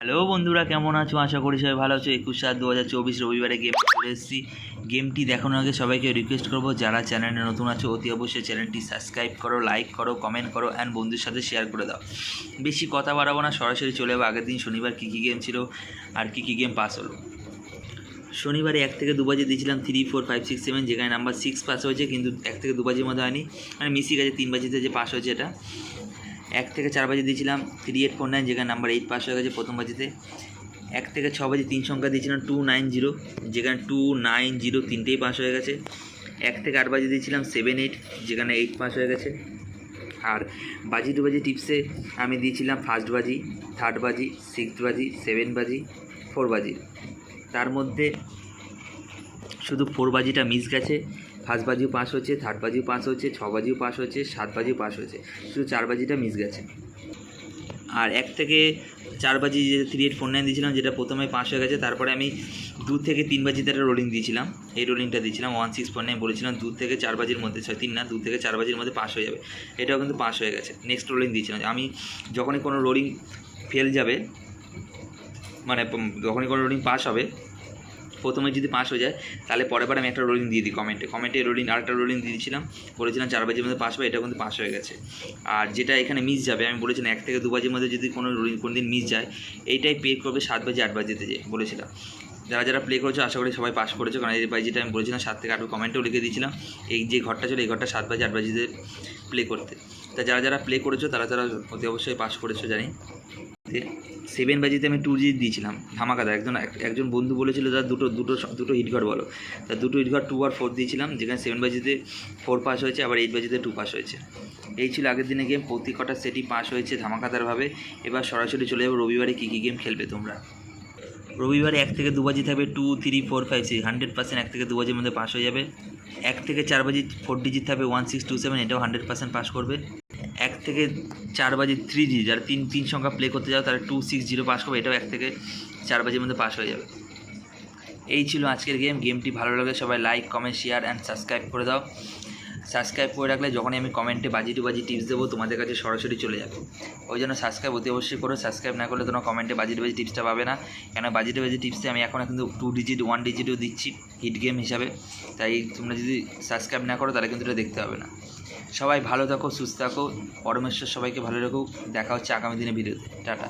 Hello বন্ধুরা, কেমন আছো? আশা করি সবাই ভালো আছো। একুশ সাত দু হাজার চব্বিশ রবিবারে গেম চলে এসেছি। গেমটি দেখানোর আগে সবাইকে রিকোয়েস্ট করব, যারা চ্যানেলে নতুন আছো, অতি অবশ্যই চ্যানেলটি সাবস্ক্রাইব করো লাইক করো কমেন্ট করো অ্যান্ড বন্ধুর সাথে শেয়ার করে দাও। বেশি কথা বাড়াবো না, সরাসরি চলে যাব আগের দিন শনিবার কী কী গেম ছিল, আর কী কী গেম পাস হলো। শনিবারে এক থেকে দু বাজে দিয়েছিলাম three four five six seven যেখানে নাম্বার সিক্স পাস হয়েছে, কিন্তু এক থেকে দু বাজের মধ্যে হয়নি। মানে মিসি গেছে তিন বাজিতে যে পাস হয়েছে এটা। এক থেকে চার বাজে দিয়েছিলাম থ্রি এইট ফোর নাইন যেখানে নাম্বার এইট পাস হয়ে গেছে প্রথম বাজিতে। এক থেকে ছ বাজে তিন সংখ্যা দিয়েছিলাম টু নাইন জিরো যেখানে টু নাইন জিরো তিনটেই পাস হয়ে গেছে। এক থেকে আট বাজে দিয়েছিলাম সেভেন এইট যেখানে এইট পাস হয়ে গেছে। আর বাজি টু বাজি টিপসে আমি দিয়েছিলাম ফার্স্ট বাজি থার্ড বাজি সিক্স বাজি সেভেন বাজি ফোর বাজি। তার মধ্যে শুধু ফোর বাজিটা মিস গেছে। ফার্স্ট বাজিও পাস হচ্ছে থার্ড বাজিও পাস হচ্ছে ছ বাজিও পাস হচ্ছে, সাত বাজিও পাস হচ্ছে শুধু চার বাজিটা মিস গেছে। আর এক থেকে চার বাজি যে থ্রি এইট ফোর নাইন দিয়েছিলাম, যেটা প্রথমে পাস হয়ে গেছে, তারপরে আমি দু থেকে তিন বাজিতে একটা রোলিং দিয়েছিলাম। এই রোলিংটা দিয়েছিলাম ওয়ান সিক্স ফোর নাইন বলেছিলাম, দু থেকে চার বাজির মধ্যে, ছয় তিন না, দু থেকে চার বাজির মধ্যে পাস হয়ে যাবে। এটাও কিন্তু পাস হয়ে গেছে। নেক্সট রোলিং দিয়েছিলাম। আমি যখনই কোনো রোলিং ফেল যাবে মানে যখনই কোনো রোলিং পাস হবে প্রথমে যদি পাস হয়ে যায়, তাহলে পরের বার আমি একটা রোলিং দিয়ে দিই কমেন্টে কমেন্টে রোলিং আরেকটা রোলিং দিয়ে দিয়েছিলাম। বলেছিলাম চার বাজির মধ্যে পাস হবে, এটা কিন্তু পাস হয়ে গেছে। আর যেটা এখানে মিস যাবে, আমি বলেছিলাম এক থেকে দু বাজির মধ্যে যদি কোনো রোলিং কোনো দিন মিস যায়, এইটাই পে করবে সাত বাজে, আট বাজিতে যে বলেছিলাম। যারা যারা প্লে করেছ, আশা করি সবাই পাস করেছ। কারণ এই বাজিটা আমি বলেছিলাম, সাত থেকে আট কমেন্টেও লিখে দিয়েছিলাম, এই যে ঘরটা ছিল, এই ঘরটা সাত বাজে, আট বাজিতে প্লে করতে। তা যারা যারা প্লে করেছ, তারা তারা অতি অবশ্যই পাস করেছ, জানি। সেভেন বাজিতে আমি টু জি দিয়েছিলাম ধামাকাদা একজন এক- একজন বন্ধু বলেছিল তার দুটো দুটো দুটো হিটঘর বলো। তা দুটো হিটঘর টু আর ফোর দিয়েছিলাম, যেখানে সেভেন বাজিতে ফোর পাস হয়েছে, আবার এইট বাজিতে টু পাস হয়েছে। এই ছিল আগের দিনে গেম প্রতি কটা সেটই পাস হয়েছে ধামাকাদারভাবে। এবার সরাসরি চলে যাব, রবিবারে কী কী গেম খেলবে তোমরা? রবিবারে এক থেকে দু বাজি থাকবে two three four five six hundred percent এক থেকে দু বাজির মধ্যে পাস হয়ে যাবে। এক থেকে চার বাজি ফোর ডিজিট থাকবে ওয়ান সিক্স টু সেভেন এটাও হান্ড্রেড পার্সেন্ট পাস করবে। থেকে চার বাজে থ্রি জি যারা তিন তিন সংখ্যা প্লে করতে যাও, তারা টু সিক্স জিরো পাস করবে, এটাও এক থেকে চার বাজির মধ্যে পাস হয়ে যাবে। এই ছিল আজকের গেম গেমটি ভালো লাগে সবাই like comment share and subscribe করে দাও। সাবস্ক্রাইব করে রাখলে যখনই আমি কমেন্টে বাজি টু বাজি টিপস দেবো, তোমাদের কাছে সরাসরি চলে যাবে। ওই জন্য সাবস্ক্রাইব অতি অবশ্যই করো সাবস্ক্রাইব না করলে তোমরা কমেন্টে বাজি টু বাজি টিপসটা পাবে না। কেন বাজি টু বাজি টিপসে আমি এখন কিন্তু টু ডিজিট ওয়ান ডিজিটও দিচ্ছি হিট গেম হিসাবে। তাই তোমরা যদি সাবস্ক্রাইব না করো, তাহলে কিন্তু এটা দেখতে হবে না। সবাই ভালো থাকো, সুস্থ থাকো। পরমেশ্বর সবাইকে ভালো রাখুক। দেখা হচ্ছে আগামী দিনে ভিডিওতে টাটা।